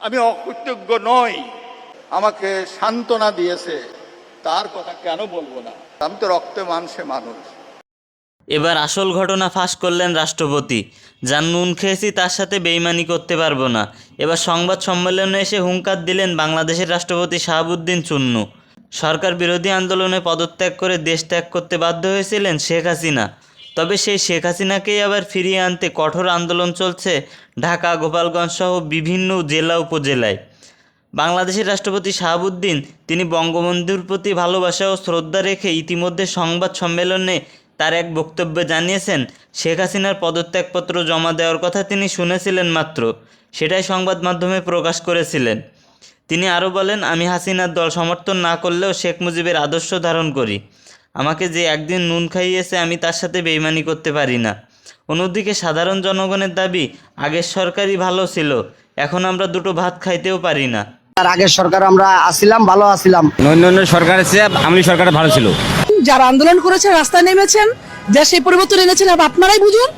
আমি অকৃতজ্ঞ নই। আমাকে সান্ত্বনা দিয়েছে। তার কথা কেন বলব না? আমি তো রক্তে মাংসে মানুষ। এবার আসল ঘটনা ফাঁস করলেন রাষ্ট্রপতি। যার নুন খেয়েছি তার সাথে বেইমানি করতে পারব না। এবার সংবাদ সম্মেলনে এসে হুঙ্কার দিলেন বাংলাদেশের রাষ্ট্রপতি শাহাবুদ্দিন চুন্নু। সরকার বিরোধী আন্দোলনে পদত্যাগ করে দেশ ত্যাগ করতে বাধ্য হয়েছিলেন শেখ হাসিনা। তবে সেই শেখ হাসিনাকেই আবার ফিরিয়ে আনতে কঠোর আন্দোলন চলছে ঢাকা, গোপালগঞ্জ সহ বিভিন্ন জেলা উপজেলায়। বাংলাদেশের রাষ্ট্রপতি শাহাবুদ্দিন, তিনি বঙ্গবন্ধুর প্রতি ভালোবাসা ও শ্রদ্ধা রেখে ইতিমধ্যে সংবাদ সম্মেলনে তার এক বক্তব্যে জানিয়েছেন। শেখ হাসিনার পদত্যাগপত্র জমা দেওয়ার কথা তিনি শুনেছিলেন মাত্র, সেটাই সংবাদ মাধ্যমে প্রকাশ করেছিলেন। তিনি আরও বলেন, আমি হাসিনার দল সমর্থন না করলেও শেখ মুজিবের আদর্শ ধারণ করি। আমাকে যে একদিন নুন খাইয়েছে আমি তার সাথে বেইমানি করতে পারি না। অন্যদিকে সাধারণ জনগণের দাবি আগের সরকারই ভালো ছিল এখন আমরা দুটো ভাত খাইতেও পারি না। তার আগের সরকার আমরা আসিলাম ভালো আসিলাম। অন্য সরকারের চেয়ে আমলি সরকার ভালো ছিল। যারা আন্দোলন করেছেন রাস্তায় নেমেছেন যা সেই পরিবর্তন এনেছেন আর আপনারাই বুঝুন